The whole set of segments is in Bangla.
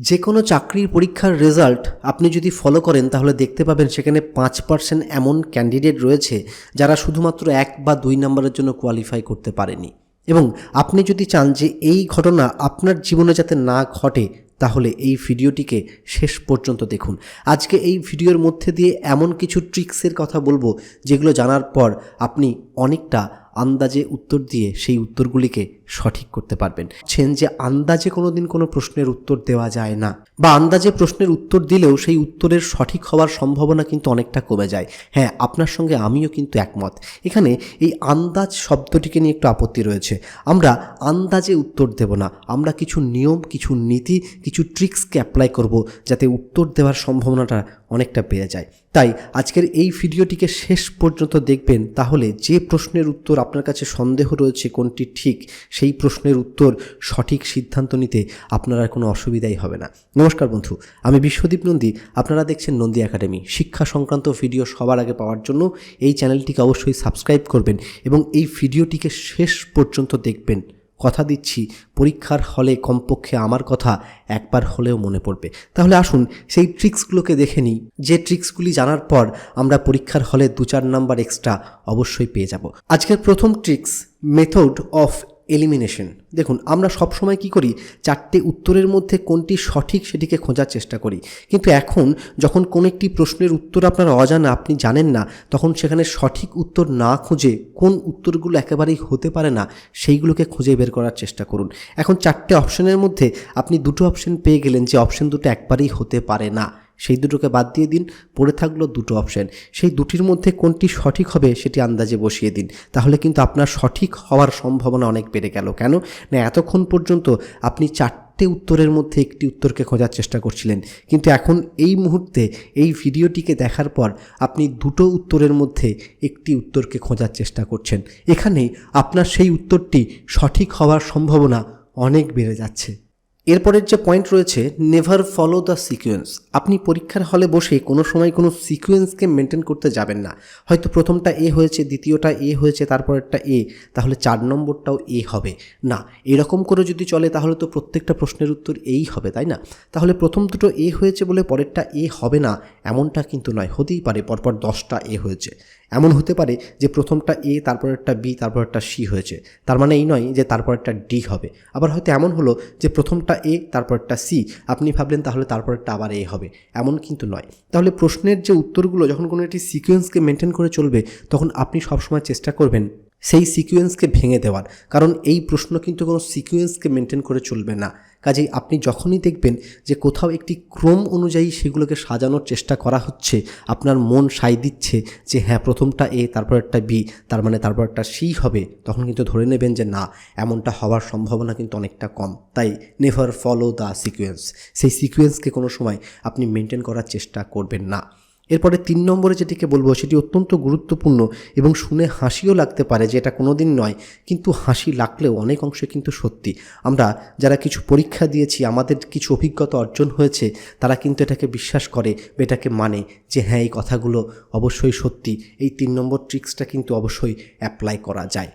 যে কোনো চাকরির পরীক্ষার রেজাল্ট আপনি যদি ফলো করেন, তাহলে দেখতে পাবেন সেখানে পাঁচ পার্সেন্ট এমন ক্যান্ডিডেট রয়েছে যারা শুধুমাত্র এক বা দুই নম্বরের জন্য কোয়ালিফাই করতে পারেনি। এবং আপনি যদি চান যে এই ঘটনা আপনার জীবনে যাতে না ঘটে, তাহলে এই ভিডিওটিকে শেষ পর্যন্ত দেখুন। আজকে এই ভিডিওর মধ্যে দিয়ে এমন কিছু ট্রিক্সের কথা বলব, যেগুলো জানার পর আপনি অনেকটা আন্দাজে উত্তর দিয়ে সেই উত্তরগুলিকে সঠিক করতে পারবেন। ছেন যে আন্দাজে কোনো দিন কোনো প্রশ্নের উত্তর দেওয়া যায় না। বা আন্দাজে প্রশ্নের উত্তর দিলেও সেই উত্তরের সঠিক হওয়ার সম্ভাবনা কিন্তু অনেকটা কমে যায়। হ্যাঁ আপনার সঙ্গে আমিও কিন্তু একমত। এখানে এই আন্দাজ শব্দটিকে নিয়ে একটু আপত্তি রয়েছে। আমরা আন্দাজে উত্তর দেব না। আমরা কিছু নিয়ম, কিছু নীতি, কিছু ট্রিক্সকে অ্যাপ্লাই করব যাতে উত্তর দেওয়ার সম্ভাবনাটা অনেকটা বেড়ে যায়। তাই আজকের এই ভিডিওটিকে শেষ পর্যন্ত দেখবেন। তাহলে যে প্রশ্নের উত্তর আপনার কাছে সন্দেহ রয়েছে কোনটি ঠিক সেই প্রশ্নের উত্তর সঠিক সিদ্ধান্ত নিতে আপনার আর কোনো অসুবিধাই হবে না। নমস্কার বন্ধু, আমি বিশ্বদীপ নন্দী। আপনারা দেখছেন নন্দী একাডেমি। শিক্ষা সংক্রান্ত ভিডিও সবার আগে পাওয়ার জন্য এই চ্যানেলটিকে অবশ্যই সাবস্ক্রাইব করবেন এবং এই ভিডিওটিকে শেষ পর্যন্ত দেখবেন। কথা দিচ্ছি, পরীক্ষার হলে কমপক্ষে আমার কথা একবার হলেও মনে পড়বে। তাহলে আসুন সেই ট্রিক্সগুলোকে দেখে নিই। যে ট্রিক্সগুলি জানার পর আমরা পরীক্ষার হলে দু চার নাম্বার এক্সট্রা অবশ্যই পেয়ে যাব। আজকের প্রথম ট্রিক্স, মেথড অফ এলিমিনেশন দেখুন, আমরা সবসময় কি করি? চারটে উত্তরের মধ্যে কোনটি সঠিক সেটিকে খোঁজার চেষ্টা করি। কিন্তু এখন যখন কোনো একটি প্রশ্নের উত্তর আপনার অজানা, আপনি জানেন না, তখন সেখানে সঠিক উত্তর না খুঁজে কোন উত্তরগুলো একেবারেই হতে পারে না, সেইগুলোকে খুঁজে বের করার চেষ্টা করুন। এখন চারটে অপশনের মধ্যে আপনি দুটো অপশন পেয়ে গেলেন যে অপশন দুটো একবারেই হতে পারে না। সেই দুটোকে বাদ দিয়ে দিন, পড়ে থাকল দুটো অপশন সেই দুটির মধ্যে কোনটি সঠিক হবে সেটি আন্দাজে বসিয়ে দিন। তাহলে কিন্তু আপনার সঠিক হওয়ার সম্ভাবনা অনেক বেড়ে গেল। কেন? না, এতক্ষণ পর্যন্ত আপনি চারটে উত্তরের মধ্যে একটি উত্তরকে খোঁজার চেষ্টা করছিলেন। কিন্তু এখন এই মুহূর্তে এই ভিডিওটিকে দেখার পর আপনি দুটো উত্তরের মধ্যে একটি উত্তরকে খোঁজার চেষ্টা করছেন। এখানে আপনার সেই উত্তরটি সঠিক হওয়ার সম্ভাবনা অনেক বেড়ে যাচ্ছে। এরপরের যে পয়েন্ট রয়েছে নেভার ফলো দ্য সিকোয়েন্স আপনি পরীক্ষার হলে বসে কোনো সময় কোনো সিকোয়েন্সকে মেনটেন করতে যাবেন না। হয়তো প্রথমটা এ হয়েছে, দ্বিতীয়টা এ হয়েছে, তারপরেরটা এ তাহলে চার নম্বরটাও এ হবে। না, এরকম করে যদি চলে, তাহলে তো প্রত্যেকটা প্রশ্নের উত্তর এই হবে, তাই না? তাহলে প্রথম দুটো এ হয়েছে বলে পরেরটা এ হবে না, এমনটা কিন্তু নয়, হতেই পারে, পরপর দশটা এ হয়েছে। এমন হতে পারে যে প্রথমটা এ তারপর একটা বি তারপর একটা সি হয়েছে। তার মানে এই নয় যে তারপর একটা ডি হবে। আবার হয়তো এমন হলো যে প্রথমটা এ তারপর একটা সি, আপনি ভাবলেন তাহলে তারপর একটা আবার এ হবে। এমন কিন্তু নয়। তাহলে প্রশ্নের যে উত্তরগুলো, যখন কোনো একটি সিকোয়েন্সকে মেনটেন করে চলবে, তখন আপনি সবসময় চেষ্টা করবেন সেই সিকোয়েন্সকে ভেঙে দেওয়ার। কারণ এই প্রশ্ন কিন্তু কোনো সিকুয়েন্সকে মেনটেন করে চলবে না। কাজেই আপনি যখনই দেখবেন যে কোথাও একটি ক্রম অনুযায়ী সেগুলোকে সাজানোর চেষ্টা করা হচ্ছে, আপনার মন সাই দিচ্ছে যে হ্যাঁ প্রথমটা এ তারপর একটা বি, তার মানে তারপর একটা সি হবে, তখন কিন্তু ধরে নেবেন যে না, এমনটা হওয়ার সম্ভাবনা কিন্তু অনেকটা কম। তাই নেভার ফলো দ্য সিকুয়েন্স সেই সিকুয়েন্সকে কোনো সময় আপনি মেনটেন করার চেষ্টা করবেন না। এরপরে তিন নম্বরে যেটিকে বলব, সেটি অত্যন্ত গুরুত্বপূর্ণ এবং শুনে হাসিও লাগতে পারে যে এটা কোনো দিন নয়, কিন্তু হাসি লাগলেও অনেক অংশে কিন্তু সত্যি। আমরা যারা কিছু পরীক্ষা দিয়েছি, আমাদের কিছু অভিজ্ঞতা অর্জন হয়েছে, তারা কিন্তু এটাকে বিশ্বাস করে বা এটাকে মানে যে হ্যাঁ এই কথাগুলো অবশ্যই সত্যি। এই তিন নম্বর ট্রিক্সটা কিন্তু অবশ্যই অ্যাপ্লাই করা যায়।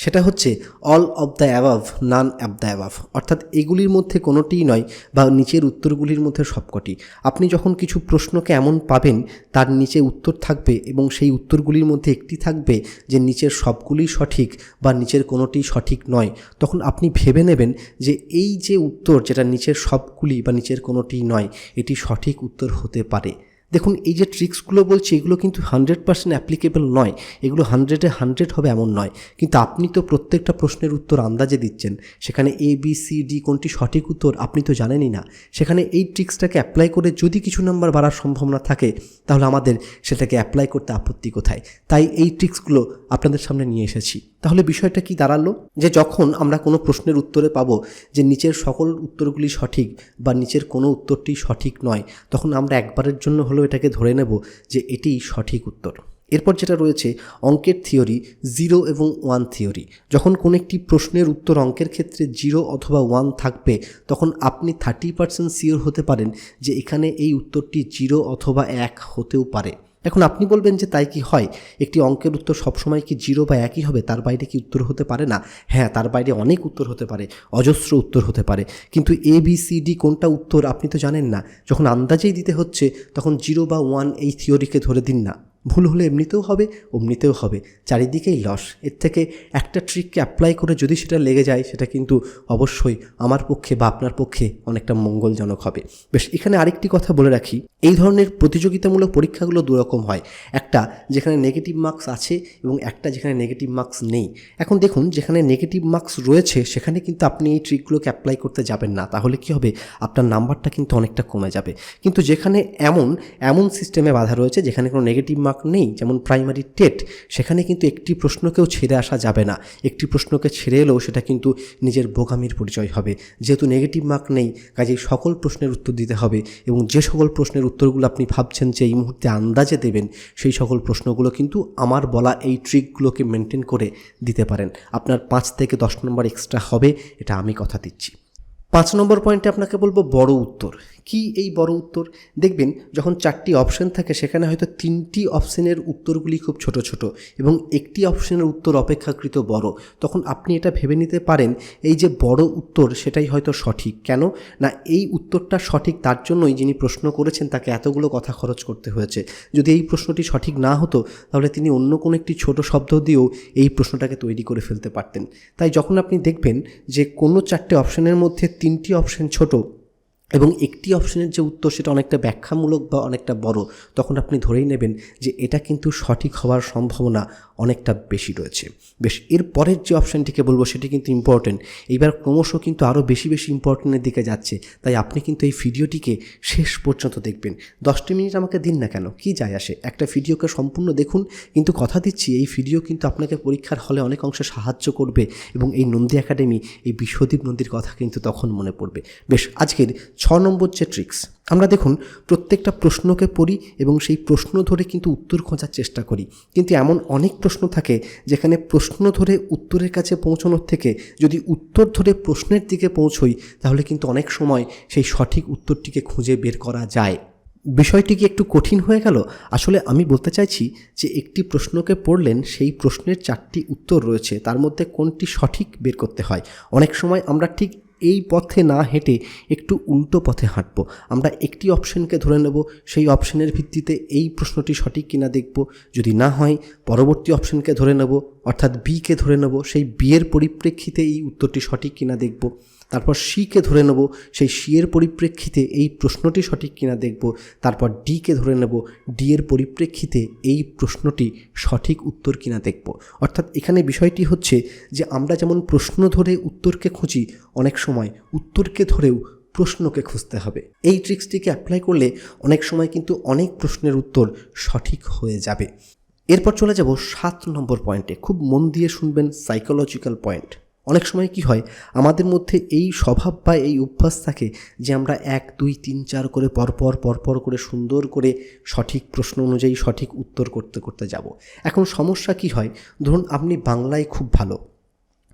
সেটা হচ্ছে all of the above none of the above অর্থাৎ এগুলির মধ্যে কোনোটিই নয় বা নিচের উত্তরগুলির মধ্যে সবকটি। আপনি যখন কিছু প্রশ্নকে এমন পাবেন, তার নিচে উত্তর থাকবে এবং সেই উত্তরগুলির মধ্যে একটি থাকবে যে নিচের সবগুলি সঠিক বা নিচের কোনোটি সঠিক নয়। তখন আপনি ভেবে নেবেন যে এই যে উত্তর যেটা নিচের সবগুলি বা নিচের কোনোটি নয়, এটি সঠিক উত্তর হতে পারে। দেখুন, এই যে ট্রিক্সগুলো বলছি, এগুলো কিন্তু হান্ড্রেড পার্সেন্ট অ্যাপ্লিকেবল নয়। এগুলো হান্ড্রেডে হান্ড্রেড হবে এমন নয়। কিন্তু আপনি তো প্রত্যেকটা প্রশ্নের উত্তর আন্দাজে দিচ্ছেন। সেখানে এ বি সি ডি কোনটি সঠিক উত্তর আপনি তো জানেনই না। সেখানে এই ট্রিক্সটাকে অ্যাপ্লাই করে যদি কিছু নাম্বার বাড়ার সম্ভাবনা থাকে, তাহলে আমাদের সেটাকে অ্যাপ্লাই করতে আপত্তি কোথায়? তাই এই ট্রিক্সগুলো আপনাদের সামনে নিয়ে এসেছি। তাহলে বিষয়টা কি দাঁড়াল? যে যখন আমরা কোনো প্রশ্নের উত্তরে পাবো যে নিচের সকল উত্তরগুলি সঠিক বা নিচের কোনো উত্তরটি সঠিক নয়, তখন আমরা একবারের জন্য হলেও এটাকে ধরে নেব যে এটিই সঠিক উত্তর। এরপর যেটা রয়েছে, অঙ্কের থিওরি জিরো এবং ওয়ান থিওরি। যখন কোনো একটি প্রশ্নের উত্তর অঙ্কের ক্ষেত্রে জিরো অথবা ওয়ান থাকবে, তখন আপনি থার্টি পার্সেন্ট শিওর হতে পারেন যে এখানে এই উত্তরটি জিরো অথবা এক হতেও পারে। এখন আপনি বলবেন যে তাই কি হয়? একটি অঙ্কের উত্তর সবসময় কি জিরো বা একই হবে? তার বাইরে কি উত্তর হতে পারে? না। হ্যাঁ তার বাইরে অনেক উত্তর হতে পারে। অজস্র উত্তর হতে পারে। কিন্তু এ বি সি ডি কোনটা উত্তর আপনি তো জানেন না। যখন আন্দাজেই দিতে হচ্ছে, তখন জিরো বা ওয়ান এই থিওরিকে ধরে দিন না। ভুল হলে এমনিতেও হবে, অমনিতেও হবে। চারিদিকেই লস। এর থেকে একটা ট্রিককে অ্যাপ্লাই করে যদি সেটা লেগে যায়, সেটা কিন্তু অবশ্যই আমার পক্ষে বা আপনার পক্ষে অনেকটা মঙ্গলজনক হবে। বেশ, এখানে আরেকটি কথা বলে রাখি। এই ধরনের প্রতিযোগিতামূলক পরীক্ষাগুলো দুরকম হয়। একটা, যেখানে নেগেটিভ মার্কস আছে এবং একটা যেখানে নেগেটিভ মার্কস নেই। এখন দেখুন, যেখানে নেগেটিভ মার্কস রয়েছে, সেখানে কিন্তু আপনি এই ট্রিকগুলোকে অ্যাপ্লাই করতে যাবেন না। তাহলে কি হবে? আপনার নাম্বারটা কিন্তু অনেকটা কমে যাবে। কিন্তু যেখানে এমন এমন সিস্টেমে বাধা রয়েছে, যেখানে কোনো নেগেটিভ মার্ক নেই, যেমন প্রাইমারি টেট সেখানে কিন্তু একটি প্রশ্নকেও ছেড়ে আসা যাবে না। একটি প্রশ্নকে ছেড়ে এলেও সেটা কিন্তু নিজের বোকামির পরিচয় হবে। যেহেতু নেগেটিভ মার্ক নেই, কাজেই সকল প্রশ্নের উত্তর দিতে হবে এবং যে সকল প্রশ্নের উত্তরগুলো আপনি ভাবছেন যে এই মুহূর্তে আন্দাজে দেবেন, সেই সকল প্রশ্নগুলো কিন্তু আমার বলা এই ট্রিকগুলোকে মেনটেন করে দিতে পারেন। আপনার পাঁচ থেকে দশ নম্বর এক্সট্রা হবে, এটা আমি কথা দিচ্ছি। পাঁচ নম্বর পয়েন্টে আপনাকে বলব বড় উত্তর। কি এই বড় উত্তর? দেখবেন, যখন চারটি অপশন থাকে, সেখানে হয়তো তিনটি অপশনের উত্তরগুলি খুব ছোট ছোট এবং একটি অপশনের উত্তর অপেক্ষাকৃত বড়। তখন আপনি এটা ভেবে নিতে পারেন, এই যে বড় উত্তর, সেটাই হয়তো সঠিক। কেন? না, এই উত্তরটা সঠিক তার জন্যই যিনি প্রশ্ন করেছেন, তাকে এতগুলো কথা খরচ করতে হয়েছে। যদি এই প্রশ্নটি সঠিক না হতো, তাহলে তিনি অন্য কোনো একটি ছোট শব্দ দিয়েও এই প্রশ্নটাকে তৈরি করে ফেলতে পারতেন। তাই যখন আপনি দেখবেন যে কোনো চারটে অপশনের মধ্যে তিনটি অপশন ছোট এবং একটি অপশনের যে উত্তর সেটা অনেকটা ব্যাখ্যামূলক বা অনেকটা বড়, তখন আপনি ধরেই নেবেন যে এটা কিন্তু সঠিক হওয়ার সম্ভাবনা অনেকটা বেশি রয়েছে। বেশ, এর পরের যে অপশানটিকে বলব সেটি কিন্তু ইম্পর্টেন্ট এইবার ক্রমশ কিন্তু আরও বেশি বেশি ইম্পর্টেন্টের দিকে যাচ্ছে, তাই আপনি কিন্তু এই ভিডিওটিকে শেষ পর্যন্ত দেখবেন। দশটি মিনিট আমাকে দিন না কেন, কি যায় আসে? একটা ভিডিওকে সম্পূর্ণ দেখুন, কিন্তু কথা দিচ্ছি, এই ভিডিও কিন্তু আপনাকে পরীক্ষার হলে অনেক অংশে সাহায্য করবে এবং এই নন্দী একাডেমি, এই বিশ্বদীপ নন্দীর কথা কিন্তু তখন মনে পড়বে। বেশ, আজকের ছ নম্বর যে ট্রিক্স আমরা দেখুন প্রত্যেকটা প্রশ্নকে পড়ি এবং সেই প্রশ্ন ধরে কিন্তু উত্তর খোঁজার চেষ্টা করি। কিন্তু এমন অনেক প্রশ্ন থাকে যেখানে প্রশ্ন ধরে উত্তরের কাছে পৌঁছানোর থেকে যদি উত্তর ধরে প্রশ্নের দিকে পৌঁছই, তাহলে কিন্তু অনেক সময় সেই সঠিক উত্তরটিকে খুঁজে বের করা যায়। বিষয়টি কি একটু কঠিন হয়ে গেল? আসলে আমি বলতে চাইছি যে একটি প্রশ্নকে পড়লেন, সেই প্রশ্নের চারটি উত্তর রয়েছে, তার মধ্যে কোনটি সঠিক বের করতে হয়। অনেক সময় আমরা ঠিক এই পথে না হেঁটে একটু উল্টো পথে হাঁটব। আমরা একটি অপশনকে ধরে নেব, সেই অপশনের ভিত্তিতে এই প্রশ্নটি সঠিক কিনা দেখব। যদি না হয়, পরবর্তী অপশনকে ধরে নেব, অর্থাৎ বিকে ধরে নেব, সেই বিয়ের পরিপ্রেক্ষিতে এই উত্তরটি সঠিক কিনা দেখব। তারপর সিকে ধরে নেব, সেই সি এর পরিপ্রেক্ষিতে এই প্রশ্নটি সঠিক কিনা দেখব। তারপর ডিকে ধরে নেব ডি এর পরিপ্রেক্ষিতে এই প্রশ্নটি সঠিক উত্তর কিনা দেখব। অর্থাৎ এখানে বিষয়টি হচ্ছে যে আমরা যেমন প্রশ্ন ধরে উত্তরকে খুঁজি, অনেক সময় উত্তরকে ধরেও প্রশ্নকে খুঁজতে হবে। এই ট্রিক্সটিকে অ্যাপ্লাই করলে অনেক সময় কিন্তু অনেক প্রশ্নের উত্তর সঠিক হয়ে যাবে। এরপর চলে যাব সাত নম্বর পয়েন্টে। খুব মন দিয়ে শুনবেন সাইকোলজিক্যাল পয়েন্ট অনেক সময় কি হয়, আমাদের মধ্যে এই স্বভাব বা এই অভ্যাস থাকে যে আমরা এক, দুই, তিন, চার করে পরপর পরপর করে সুন্দর করে সঠিক প্রশ্ন অনুযায়ী সঠিক উত্তর করতে করতে যাব। এখন সমস্যা কি হয়, ধরুন আপনি বাংলায় খুব ভালো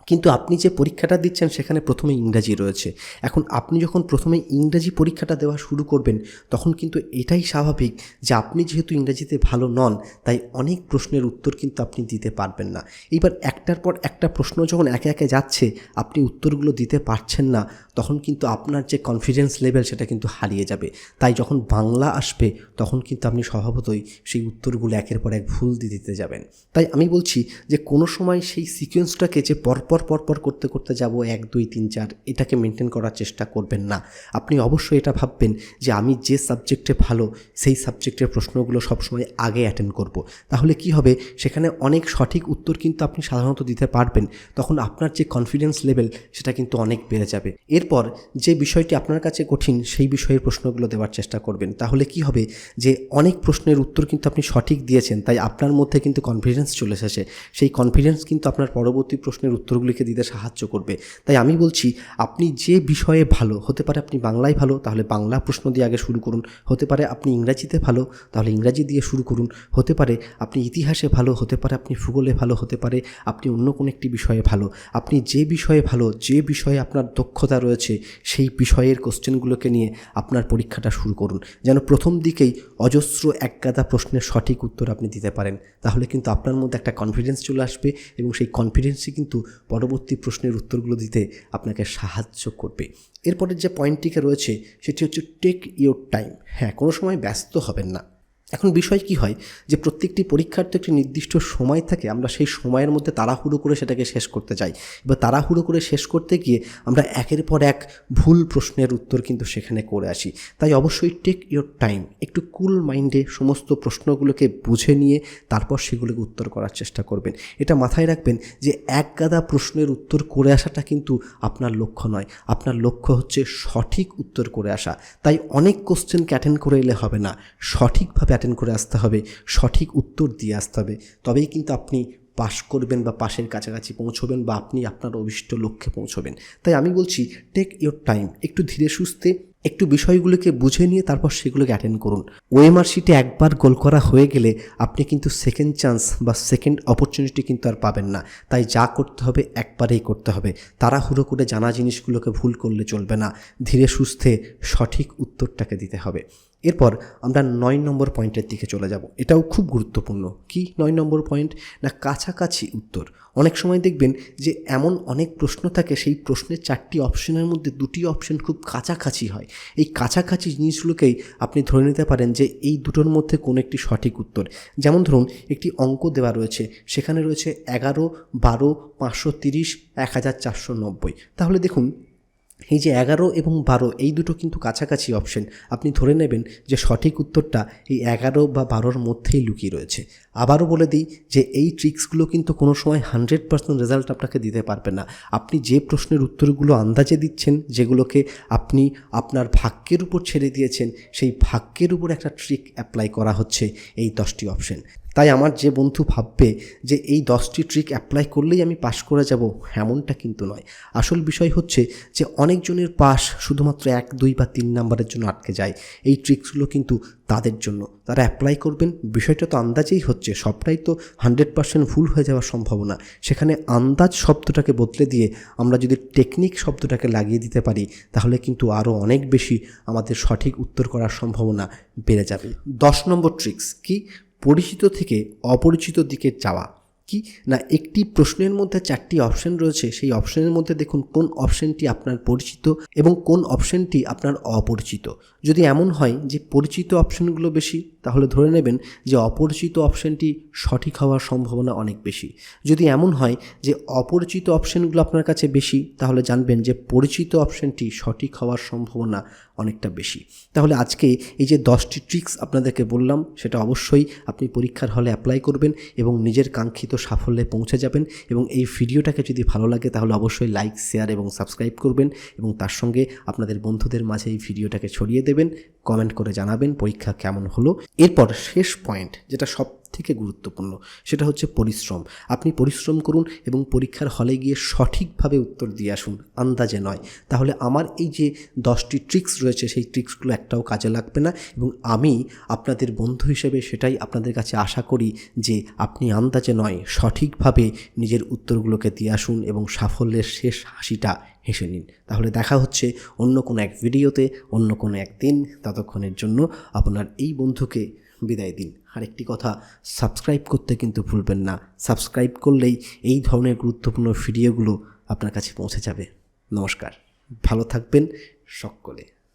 কিন্তু আপনি যে পরীক্ষাটা দিচ্ছেন, সেখানে প্রথমে ইংরাজি রয়েছে। এখন আপনি যখন প্রথমে ইংরাজি পরীক্ষাটা দেওয়া শুরু করবেন, তখন কিন্তু এটাই স্বাভাবিক যে আপনি যেহেতু ইংরাজিতে ভালো নন, তাই অনেক প্রশ্নের উত্তর কিন্তু আপনি দিতে পারবেন না। এইবার একটার পর একটা প্রশ্ন যখন একে একে যাচ্ছে, আপনি উত্তরগুলো দিতে পারছেন না, তখন কিন্তু আপনার যে কনফিডেন্স লেভেল সেটা কিন্তু হারিয়ে যাবে। তাই যখন বাংলা আসবে, তখন কিন্তু আপনি স্বভাবতই সেই উত্তরগুলো একের পর এক ভুল দিয়ে দিতে যাবেন। তাই আমি বলছি যে কোনো সময় সেই সিকোয়েন্সটাকে যে পরপর পরপর পরপর করতে করতে যাব এক, দুই, তিন, চার, এটাকে মেনটেন করার চেষ্টা করবেন না। আপনি অবশ্যই এটা ভাববেন যে আমি যে সাবজেক্টে ভালো, সেই সাবজেক্টের প্রশ্নগুলো সবসময় আগে অ্যাটেন্ড করব। তাহলে কি হবে? সেখানে অনেক সঠিক উত্তর কিন্তু আপনি সাধারণত দিতে পারবেন। তখন আপনার যে কনফিডেন্স লেভেল সেটা কিন্তু অনেক বেড়ে যাবে। এরপর যে বিষয়টি আপনার কাছে কঠিন, সেই বিষয়ের প্রশ্নগুলো দেওয়ার চেষ্টা করবেন। তাহলে কি হবে? যে অনেক প্রশ্নের উত্তর কিন্তু আপনি সঠিক দিয়েছেন, তাই আপনার মধ্যে কিন্তু কনফিডেন্স চলে এসেছে। সেই কনফিডেন্স কিন্তু আপনার পরবর্তী প্রশ্নের উত্তরগুলো উত্তরগুলিকে দিতে সাহায্য করবে। তাই আমি বলছি, আপনি যে বিষয়ে ভালো, হতে পারে আপনি বাংলায় ভালো, তাহলে বাংলা প্রশ্ন দিয়ে আগে শুরু করুন। হতে পারে আপনি ইংরাজিতে ভালো, তাহলে ইংরাজি দিয়ে শুরু করুন। হতে পারে আপনি ইতিহাসে ভালো, হতে পারে আপনি ভূগোলে ভালো, হতে পারে আপনি অন্য কোনো একটি বিষয়ে ভালো। আপনি যে বিষয়ে ভালো, যে বিষয়ে আপনার দক্ষতা রয়েছে, সেই বিষয়ের কোশ্চেনগুলোকে নিয়ে আপনার পরীক্ষাটা শুরু করুন। যেন প্রথম দিকেই অজস্র একগাদা প্রশ্নের সঠিক উত্তর আপনি দিতে পারেন। তাহলে কিন্তু আপনার মধ্যে একটা কনফিডেন্স চলে আসবে এবং সেই কনফিডেন্সই কিন্তু পরবর্তী প্রশ্নের উত্তরগুলো দিতে আপনাকে সাহায্য করবে। এরপরের যে পয়েন্টটিকে রয়েছে, সেটি হচ্ছে টেক ইউর টাইম হ্যাঁ কোনো সময় ব্যস্ত হবেন না। এখন বিষয় কি হয়? যে প্রত্যেকটি পরীক্ষার তো একটি নির্দিষ্ট সময় থাকে, আমরা সেই সময়ের মধ্যে তাড়াহুড়ো করে সেটাকে শেষ করতে চাই। এবার তাড়াহুড়ো করে শেষ করতে গিয়ে আমরা একের পর এক ভুল প্রশ্নের উত্তর কিন্তু সেখানে করে আসি। তাই অবশ্যই টেক ইওর টাইম একটু কুল মাইন্ডে সমস্ত প্রশ্নগুলোকে বুঝে নিয়ে তারপর সেগুলোকে উত্তর করার চেষ্টা করবেন। এটা মাথায় রাখবেন যে এক গাদা প্রশ্নের উত্তর করে আসাটা কিন্তু আপনার লক্ষ্য নয়। আপনার লক্ষ্য হচ্ছে সঠিক উত্তর করে আসা। তাই অনেক কোশ্চেনকে অ্যাটেন্ড করে এলে হবে না। সঠিকভাবে অ্যাটেন্ড করে আসতে হবে, সঠিক উত্তর দিয়ে আসতে হবে। তবেই কিন্তু আপনি পাশ করবেন বা পাশের কাছাকাছি পৌঁছবেন বা আপনি আপনার অভিষ্ট লক্ষ্যে পৌঁছবেন। তাই আমি বলছি টেক ইওর টাইম একটু ধীরে সুস্থে একটু বিষয়গুলোকে বুঝে নিয়ে তারপর সেগুলোকে অ্যাটেন্ড করুন। ওএমআর শিটে একবার গোল করা হয়ে গেলে আপনি কিন্তু সেকেন্ড চান্স বা সেকেন্ড অপরচুনিটি কিন্তু আর পাবেন না। তাই যা করতে হবে একবারেই করতে হবে। তাড়াহুড়ো করে জানা জিনিসগুলোকে ভুল করলে চলবে না। ধীরে সুস্থে সঠিক উত্তরটাকে দিতে হবে। এরপর আমরা নয় নম্বর পয়েন্টের দিকে চলে যাব। এটাও খুব গুরুত্বপূর্ণ। কি নয় নম্বর পয়েন্ট? না, কাছাকাছি উত্তর। অনেক সময় দেখবেন যে এমন অনেক প্রশ্ন থাকে, সেই প্রশ্নের চারটি অপশনের মধ্যে দুটি অপশন খুব কাছাকাছি হয়। এই কাছাকাছি জিনিসগুলোকেই আপনি ধরে নিতে পারেন যে এই দুটোর মধ্যে কোনো একটি সঠিক উত্তর। যেমন ধরুন, একটি অঙ্ক দেওয়া রয়েছে, সেখানে রয়েছে এগারো, বারো, পাঁচশো তিরিশ, এক হাজার চারশো নব্বই। তাহলে দেখুন এই যে এগারো এবং বারো, এই দুটো কিন্তু কাছাকাছি অপশন আপনি ধরে নেবেন যে সঠিক উত্তরটা এই এগারো বা বারোর মধ্যেই লুকিয়ে রয়েছে। আবারও বলে দিই যে এই ট্রিক্সগুলো কিন্তু কোনো সময় হান্ড্রেড পার্সেন্ট রেজাল্ট আপনাকে দিতে পারবে না। আপনি যে প্রশ্নের উত্তরগুলো আন্দাজে দিচ্ছেন, যেগুলোকে আপনি আপনার ভাগ্যের উপর ছেড়ে দিয়েছেন, সেই ভাগ্যের উপর একটা ট্রিক অ্যাপ্লাই করা হচ্ছে এই দশটি অপশন তাই আমার যে বন্ধু ভাববে যে এই দশটি ট্রিক অ্যাপ্লাই করলেই আমি পাশ করে যাব, এমনটা কিন্তু নয়। আসল বিষয় হচ্ছে যে অনেকজনের পাস শুধুমাত্র এক, দুই বা তিন নাম্বারের জন্য আটকে যায়। এই ট্রিক্সগুলো কিন্তু তাদের জন্য। তারা অ্যাপ্লাই করবেন। বিষয়টা তো আন্দাজেই হচ্ছে। সবটাই তো হান্ড্রেড পার্সেন্ট ভুল হয়ে যাওয়ার সম্ভাবনা। সেখানে আন্দাজ শব্দটাকে বদলে দিয়ে আমরা যদি টেকনিক শব্দটাকে লাগিয়ে দিতে পারি, তাহলে কিন্তু আরও অনেক বেশি আমাদের সঠিক উত্তর করার সম্ভাবনা বেড়ে যাবে। দশ নম্বর ট্রিক্স কি? পরিচিত থেকে অপরিচিত দিকে যাওয়া? কি? না একটি প্রশ্নের মধ্যে চারটি অপশন রয়েছে, সেই অপশনের মধ্যে দেখুন কোন অপশনটি আপনার পরিচিত এবং কোন অপশনটি আপনার অপরিচিত। যদি এমন হয় যে পরিচিত অপশনগুলো বেশি তাহলে ধরে নেবেন যে অপরিচিত অপশনটি সঠিক হওয়ার সম্ভাবনা অনেক বেশি। যদি এমন হয় যে অপরিচিত অপশনগুলো আপনার কাছে বেশি, তাহলে জানবেন যে পরিচিত অপশনটি সঠিক হওয়ার সম্ভাবনা অনেকটা বেশি। তাহলে আজকে এই যে দশটি ট্রিক্স আপনাদেরকে বললাম, সেটা অবশ্যই আপনি পরীক্ষার হলে অ্যাপ্লাই করবেন এবং নিজের কাঙ্ক্ষিত সাফল্যে পৌঁছে যাবেন এবং এই ভিডিওটাকে যদি ভালো লাগে, তাহলে অবশ্যই লাইক, শেয়ার এবং সাবস্ক্রাইব করবেন এবং তার সঙ্গে আপনাদের বন্ধুদের মাঝে এই ভিডিওটাকে ছড়িয়ে দেবেন, কমেন্ট করে জানাবেন পরীক্ষা কেমন হলো। এরপর শেষ পয়েন্ট যেটা সব থেকে গুরুত্বপূর্ণ, সেটা হচ্ছে পরিশ্রম। আপনি পরিশ্রম করুন এবং পরীক্ষার হলে গিয়ে সঠিকভাবে উত্তর দিয়ে আসুন, আন্দাজে নয়। তাহলে আমার এই যে দশটি ট্রিক্স রয়েছে, সেই ট্রিক্সগুলো একটাও কাজে লাগবে না এবং আমি আপনাদের বন্ধু হিসেবে সেটাই আপনাদের কাছে আশা করি যে আপনি আন্দাজে নয়, সঠিকভাবে নিজের উত্তরগুলোকে দিয়ে আসুন এবং সাফল্যের শেষ হাসিটা হেসে নিন। তাহলে দেখা হচ্ছে অন্য কোনো এক ভিডিওতে, অন্য কোনো একদিন ততক্ষণের জন্য আপনার এই বন্ধুকে বিদায় দিন। আরেকটি কথা, সাবস্ক্রাইব করতে কিন্তু ভুলবেন না। সাবস্ক্রাইব করলেই এই ধরনের গুরুত্বপূর্ণ ভিডিওগুলো আপনার কাছে পৌঁছে যাবে। নমস্কার। ভালো থাকবেন সকলে।